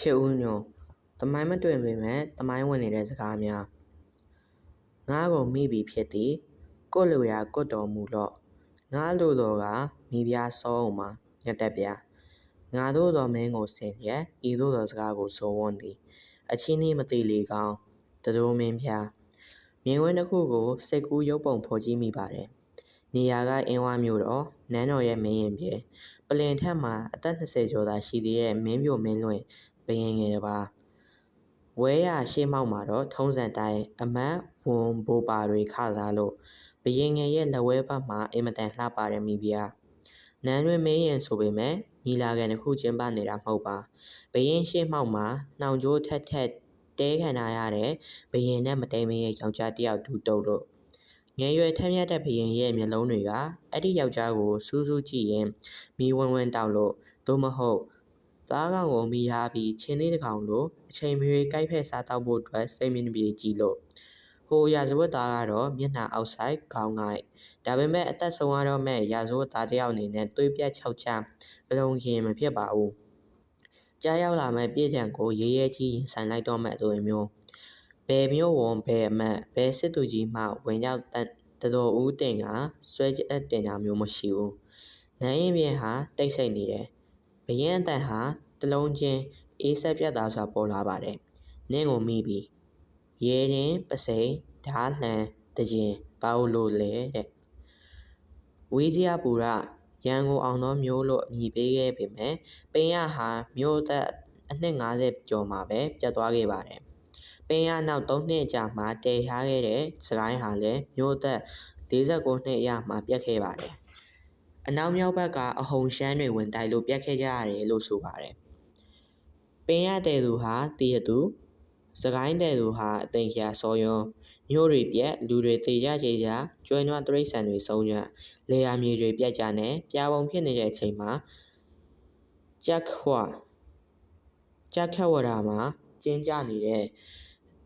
ချစ်ဦးညွန့်သမိုင်းမတွင်ပေမဲ့သမိုင်းဝင်နေတဲ့စကားများငါကိုမိပြီဖြစ်သည်ကို့လိုရာကို့တော်မူလော့ငါလိုတော်ကမိဖုရားစောအောင်မှာညက်တက်ပြငါတို့တော်မင်းကိုဆင်လျက်ဤသို့သောစကားကိုဆိုဝွန်သည် အချင်းနှီးမသိလေကောင်းတတော်မင်းဖျားမြင်ကွင်းတစ်ခုကိုစိတ်ကူးရုပ်ပုံဖော်ကြည့်မိပါတယ်နေရာကအင်းဝမျိုးတော်နန်းတော်ရဲ့မင်းရင်ပြေပလင်ထက်မှာအသက်20ကျော်သာရှိသေးတဲ့မင်းပြိုမင်းလွင် ဘယင်ငယ်တစ်ပါးဝဲရရှေးမောက်မှာတော့ထုံးစံတိုင်းအမတ်ဝန်ဘိုပါတွေခစားလို့ဘယင်ငယ်ရဲ့လက်ဝဲဘက်မှာအင်မတန်လှပတဲ့မိဖုရားနန်းတွင်မင်းရင်ဆိုပေမဲ့ညီလာခံတစ်ခုကျင်းပနေတာမဟုတ်ပါဘယင်ရှေးမောက်မှာနှောင်ကြိုးထက်ထက်တဲခံထားရတဲ့ဘယင်နဲ့မတိမ်မရဲ့ယောက်ျားတစ်ယောက်ဒူတုပ်လို့ငယ်ရွယ်ထမ်းမြတ်တဲ့ဘယင်ရဲ့မျက်လုံးတွေကအဲ့ဒီယောက်ျားကိုစူးစူးကြည့်ရင်မီးဝန်းဝန်းတောက်လို့သို့မဟုတ် သားကောင်ကိုမိထားပြီးချင်းသေးတစ်ကောင်လိုအချိန်မရွေးကိုက်ဖက်စားတောက်ဖို့အတွက်စိတ်မင်းပြေကြည့်လို့ဟိုရာဇဝတ်သားကတော့မျက်နှာအောက်ဆိုင်ခေါင်းငိုက်ဒါပေမဲ့အသက်ဆုံးရတော့မဲ့ရာဇဝတ်သားတယောက်အနေနဲ့တွေးပြတ်ခြောက်ချအလုံးရင်မဖြစ်ပါဘူးကြားရောက်လာမဲ့ပြည်ထံကိုရေးရဲကြီးရင်ဆိုင်လိုက်တော့မဲ့သူမျိုးဘယ်မျိုးဝန်ဘယ်အမတ်ဘယ်စစ်သူကြီးမှဝင်ရောက်တတော်ဦးတင်ကဆွဲချက်တင်တာမျိုးမရှိဘူး။နိုင်ရင်ပြင်ဟာတိတ်ဆိတ်နေတယ်။ဘရင်အတန်ဟာ တလုံးချင်းအေးဆက်ပြတ်သားစွာပေါ်လာပါတယ်။နင်းကိုမိပြီ။ရဲရင်ပစိန်ဓာလှန်တကျင်ဘာလို့လဲတဲ့။ဝီးကြီးအပူရရန်ကုန်အောင်သောမျိုးလို့အမည်ပေးခဲ့ပေမဲ့ပင်ရဟာမြို့သက်အနှစ်50ကျော်မှာပဲပြတ်သွားခဲ့ပါတယ်။ပင်ရနောက်3နှစ်ကြာမှတည်ထားခဲ့တဲ့စကိုင်းဟာလည်းမြို့သက်49နှစ်အရမှပြတ်ခဲ့ပါတယ်။အနောက်မြောက်ဘက်ကအဟုန်ရှမ်းတွေဝင်တိုက်လို့ပြတ်ခဲ့ကြရတယ်လို့ဆိုပါတယ်။ ပင်ရတဲ့သူဟာတည်ရသူစကိုင်းတဲ့သူဟာအသိခရာစောယွန်းမြို့တွေပြက်လူတွေသေကြကြေကြကျွဲနွားတရိษံတွေဆုံးကြလေယာမြေတွေပြက်ကြနဲ့ပြာပုံဖြစ်နေတဲ့အချိန်မှာကြက်ခွကြက်ခက်ဝရာမှာကျင်းကြနေတဲ့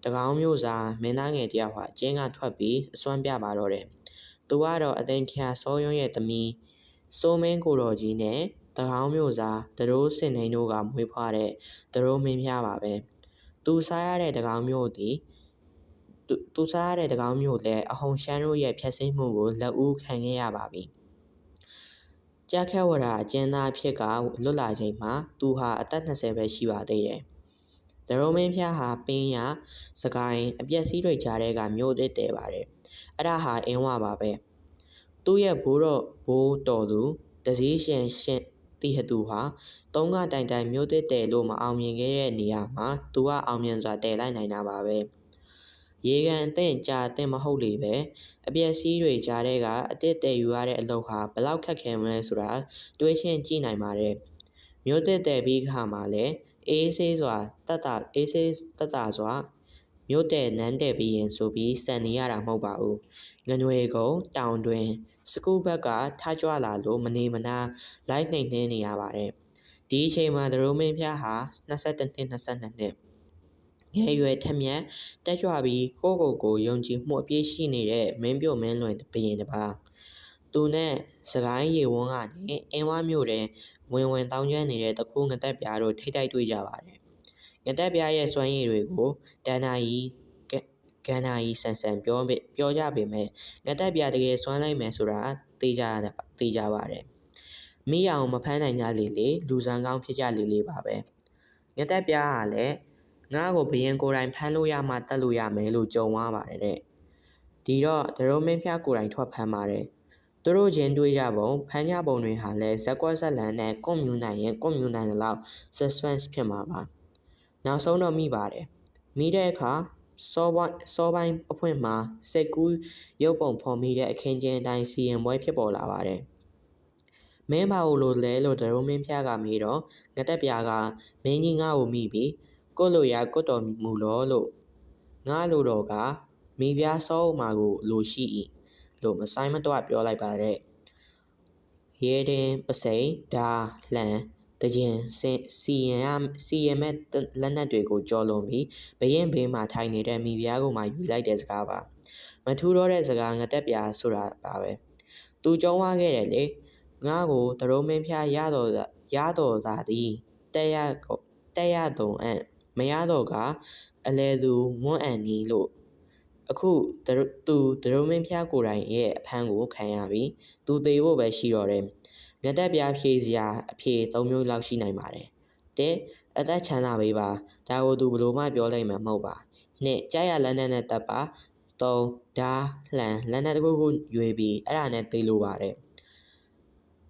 တကောင်းမျိုးစားမင်းသားငယ်တယောက်ဟာကျင်းကထွက်ပြီးအစွမ်းပြပါတော့တယ်။သူကတော့အသိခရာစောယွန်းရဲ့သမီးစိုးမင်းကိုတော်ကြီးနဲ့တကော င်းမျိုးစားတရိုးစင်နေတို့ကမွေးဖွားတဲ့တရိုးမင်းဖျားပါပဲ။သူစားရတဲ့တကောင်းမျိုးသည်သူသူစားရတဲ့တကောင်းမျိုးလည်းအဟုန်ရှမ်းတို့ရဲ့ဖျက်ဆီးမှုကိုလက်ဦးခံခဲ့ရပါပြီ။ကြက်ခဲဝရာအကျဉ်းသားဖြစ်ကလွတ်လာချိန်မှာသူဟာအသက်20ပဲရှိပါသေးတယ်။ဒရုံမင်းဖျားဟာပင်းရစကိုင်းအပြက်စီးတွေကြားတဲ့ကမြို့တစ်တဲပါတယ်။အဲ့ဒါဟာအင်းဝပါပဲ။သူ့ရဲ့ဘိုးတော်ဘိုးတော်သူတစည်းရှင်ရှင် တီဟတူဟာသုံးကတိုင်တိုင်မြို့တစ်တဲလို့မအောင်မြင်ခဲ့တဲ့နေရာမှာသူကအောင်မြင်စွာတည်လိုက်နိုင်တာပါပဲ။ရေကန်အသင့်ကြာအသင့်မဟုတ်လေပဲအပျက်စီးတွေကြားတဲ့ကအတစ်တည်ယူရတဲ့အလုပ်ဟာဘလောက်ခက်ခဲမလဲဆိုတာတွေးချင်းကြည့်နိုင်ပါတယ်မြို့တစ်တည်ပြီးခါမှာလည်းအေးဆေးစွာတတ်တာအေးဆေးတတ်တာစွာ မြို့တဲ့နန်းတဲ့ပြီးရင်ဆိုပြီးစံနေရတာမဟုတ်ပါဘူးငွေကုန်းတောင်တွင် စကူဘက်ကထားကြွလာလို့မနေမနာလိုက်နှိမ်နှင်းနေရပါတယ်ဒီအချိန်မှာဒရိုမင်းဖျားဟာ22နှစ်22နှစ်ငယ်ရွယ်ထက်မြက်တက်ကြွပြီးကိုယ့်ကိုယ်ကိုယုံကြည်မှုအပြည့်ရှိနေတဲ့မင်းပြိုမင်းလွင်ဘရင်တစ်ပါးသူနဲ့စကိုင်းရေဝန်းကနေအင်းဝမြို့တဲ့ဝင်ဝင်တောင်းကျမ်းနေတဲ့တခုငတက်ပြားတို့ထိတိုက်တွေ့ကြပါတယ် ငတက်ပြားရဲ့စွမ်းရည်တွေကိုဒန်နာကြီးဂန္နာကြီးဆန်ဆန်ပြောပြောကြပေမဲ့ငတက်ပြားတကယ်စွမ်းလိုက်မယ်ဆိုတာသိကြရသိကြပါတယ်မိအောင်မဖမ်းနိုင်ကြလေလေလူစံကောင်းဖြစ်ကြလေလေပါပဲငတက်ပြားကလည်းငါ့ကိုဘယင်ကိုယ်တိုင်ဖမ်းလို့ရမှတတ်လို့ရမယ်လို့ကြုံသွားပါတယ်တဲ့ဒီတော့ဒရုံမင်းဖျားကိုယ်တိုင်ထွက်ဖမ်းပါတယ်သူတို့ချင်းတွေးကြပုံဖမ်းကြပုံတွေဟာလည်းဇက်ကွက်ဇက်လန်နဲ့ကွန်မြူနိုင်ရင်ကွန်မြူနိုင်လောက် suspense ဖြစ်မှာပါ နောက်ဆုံးတော့မိပါတယ်မိတဲ့အခါစောပိုင်းစောပိုင်းအဖွင့်မှာစိတ်ကူးရုပ်ပုံဖော်မိတဲ့အခင်းချင်းအတိုင်းစီရင်ပွဲဖြစ်ပေါ်လာပါတယ်မင်းဘာလို့လဲလို့ဒရုံမင်းဖျားကမေးတော့ငတက်ပြားကမင်းကြီးငါ့ကိုမိပြီးကိုလိုရာကိုတော်မူလောလို့ငါလိုတော်ကမိဖုရားစောဥမာကိုလိုရှိ၏လို့မဆိုင်မတော့ပြောလိုက်ပါတဲ့ရဲတင်ပစိန်ဒါလှန် တကြင်စီရင်ရစီရင်မဲ့လက်နက်တွေကိုကြော်လွန်ပြီးဘရင်ဘေးမှာထိုင်နေတဲ့မိဖုရားကိုမှယူလိုက်တဲ့စကားပါမထူးတော့တဲ့စကားငတက်ပြာဆိုတာပါပဲသူကြုံသွားခဲ့တယ်လေငါ့ကိုတရုံးမင်းဖျားရတော်ရတော်သာသည်တဲ့ရတက်ရတုံအံ့မရတော့ကအလဲသူမွန့်အံ့နီးလို့အခုသူသူဒရုံမင်းဖျားကိုယ်တိုင်ရဲ့အဖမ်းကိုခံရပြီသူသေးဖို့ပဲရှိတော့တယ် ငတက်ပြားဖြေစရာအဖြေ၃မျိုးလောက်ရှိနိုင်ပါတယ်တဲ့အသက်ချမ်းသာပေးပါဒါကိုသူဘယ်လိုမှပြောလိုက်မှာမဟုတ်ပါနှစ်ကြားရလန်းနဲ့တက်ပါသုံးဓာလှန်လန်းနဲ့တစ်ခုခုရွေပြီးအဲ့ဒါနဲ့သေးလို့ပါတယ်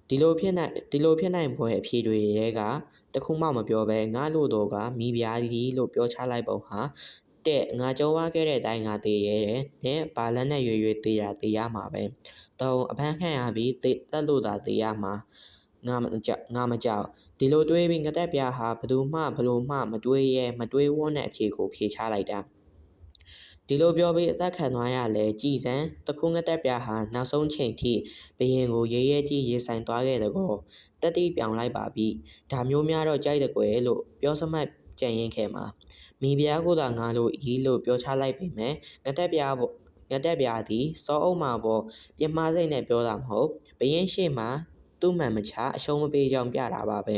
ဒီလိုဖြစ်နိုင်ဒီလိုဖြစ်နိုင်ပွဲအဖြေတွေရဲကတခုမှမပြောဘဲငါလို့တော့ကမိဖုရားကြီးလို့ပြောချလိုက်ပုံဟာ တဲ့ငါကြုံရခဲ့တဲ့အတိုင်းငါသေးရဲတဲ့နဲ့ဘာလက်နဲ့ရွေရွေသေးတာသေးရမှာပဲသုံးအဖမ်းခံရပြီးတက်လို့သာသေးရမှာငါမကြောက်ငါမကြောက်ဒီလိုတွေးပြီးငတက်ပြားဟာဘသူမှဘလို့မှမတွေးရဲမတွေးဝန်းတဲ့အဖြေကိုဖြေချလိုက်တာဒီလိုပြောပြီးအသက်ခံသွားရလဲကြည်စံတခုငတက်ပြားဟာနောက်ဆုံးချိန်ထိဘရင်ကိုရဲရဲကြီးရေဆိုင်သွားခဲ့တဲ့ကောတက်တိပြောင်လိုက်ပါပြီဒါမျိုးများတော့ကြိုက်တဲ့ကွယ်လို့ပြောစမှတ် ကြံရင်ခဲ့မှာမိဖုရားကိုသာငါလို့ဤလို့ပြောချလိုက်ပေမဲ့ငတက်ပြားပေါ့ငတက်ပြားသည်စောအုံမှာပေါ်ပြမစိတ်နဲ့ပြောတာမဟုတ်ဘရင်ရှိမှသူ့မှန်မချအရှုံးမပေးကြောင်းပြတာပါပဲ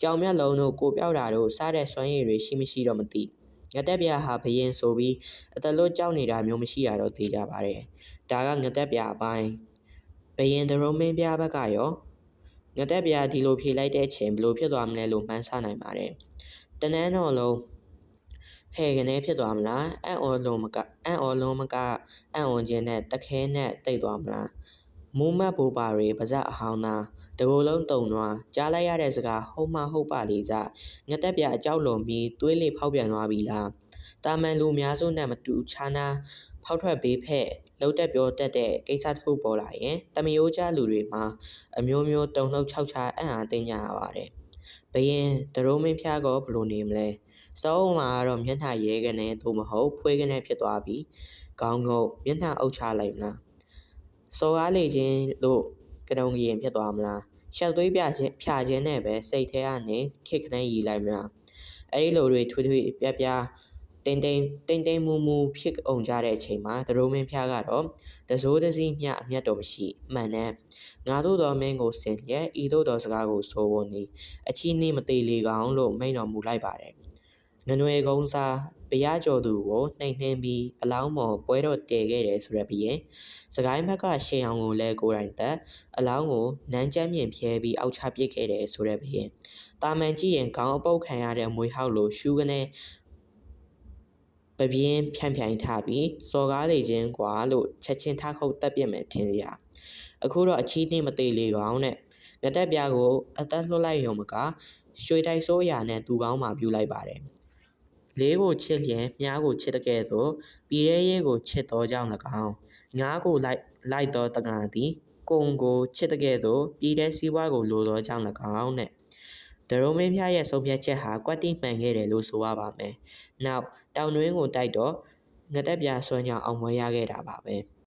ကြောင်မြတ်လုံးတို့ကိုပြောက်တာတို့စားတဲ့စွမ်းရည်တွေရှိမရှိတော့မသိငတက်ပြားဟာဘရင်ဆိုပြီးအတလွတ်ကြောက်နေတာမျိုးမရှိတာတော့သိကြပါတယ်ဒါကငတက်ပြားအပိုင်းဘရင်ဒရုံမင်းပြားဘက်ကရောငတက်ပြားဒီလိုဖြေလိုက်တဲ့အချိန်ဘလို့ဖြစ်သွားမလဲလို့မှန်းဆနိုင်ပါတယ် တနန်းတော်လုံးဟဲ့ကနေဖြစ်သွားမလားအံ့ဩလုံးမကအံ့ဩလုံးမကအံ့ဩခြင်းနဲ့တခဲနဲ့တိတ်သွားမလားမူးမတ်ဘူပါတွေပါဇက်အဟောင်းသားတကိုယ်လုံးတုံနွားကြားလိုက်ရတဲ့စကားဟုတ်မှဟုတ်ပါလေစားငတက်ပြအကြောက်လွန်ပြီးသွေးလေဖောက်ပြန်သွားပြီလားတာမန်လူများစုနဲ့မတူခြားနာဖောက်ထွက်ဘေးဖက်လှုပ်တက်ပြောတတ်တဲ့ကိစ္စတစ်ခုပေါ်လာရင်တမယိုးကြလူတွေမှာအမျိုးမျိုးတုံလှုပ်ခြောက်ခြားအံ့အားသင့်ကြရပါတယ် ဘယင်ဒရုံးမင်းဖျားကောဘလို့နေမလဲစောအုံမှာကတော့မျက်နှာရဲကနေသို့မဟုတ်ဖွေးကနေဖြစ်သွားပြီးခေါင်းငုံမျက်နှာအုပ်ချလိုက်မလားစောကားလေခြင်းလို့ကတုံကရင်ဖြစ်သွားမလားရှောက်သွေးပြခြင်းဖြာခြင်းနဲ့ပဲစိတ်ထဲကနေခစ်ခနဲ့ရီလိုက်မလားအဲ့ဒီလိုတွေထွေးထွေးပြပြ တိမ်တိမ်တိမ်တိမ်မူမူဖြစ်အောင်ကြတဲ့အချိန်မှာဒရုံမင်းဖျားကတော့တစိုးတစည်းမျှအမျက်တော်မရှိမှန်နဲ့ငါတို့တော်မင်းကိုဆင်လျက်ဤသို့တော်စကားကိုဆိုဝန်ဒီအချီးနှိမသေးလေကောင်လို့မိန်တော်မူလိုက်ပါတယ်ငနွယ်ကုန်းစားဘုရားကျော်သူကိုနှိမ်နှင်းပြီးအလောင်းပေါ်ပွဲတော်တည်ခဲ့တယ်ဆိုရပြီးရင်စကိုင်းဘက်ကရှေးအောင်ကိုလည်းကိုယ်တိုင်သက်အလောင်းကိုနန်းကျမ်းမြင့်ဖြဲပြီးအောက်ချပစ်ခဲ့တယ်ဆိုရပြီးရင်တာမန်ကြည့်ရင်ခေါင်းအပုတ်ခံရတဲ့မွေဟောက်လိုရှူးကနေ ပပြင်းဖြန့်ဖြိုင်ထားပြီးစော်ကားလေခြင်းကွာလို့ချက်ချင်းထားခုတ်တက်ပြစ်မယ်ထင်စရာအခုတော့အချီးနှင်းမသေးလေကောင်းနဲ့ငတက်ပြားကိုအသက်လွှတ်လိုက်ရုံမကရွှေတိုက်စိုးရာနဲ့သူကောင်းမှပြူလိုက်ပါတယ်လေးကိုချစ်လျင်မြားကိုချစ်တဲ့ကဲ့သို့ပြည်ရဲရဲကိုချစ်တော်ကြောင့်၎င်းငါးကိုလိုက်လိုက်တော်တကားသည်ကုံကိုချစ်တဲ့ကဲ့သို့ပြည်တဲ့စီးပွားကိုလိုတော်ကြောင့်၎င်းနဲ့ ဒရုံမင်းဖျားရဲ့ဆုံးဖြတ်ချက်ဟာကွက်တိမှန်ခဲ့တယ်လို့ဆိုရပါမယ်။နောက်တောင်တွင်းကိုတိုက်တော့ငတက်ပြဆွမ်းကြောင်အောင်မွေးရခဲ့တာပါပဲ။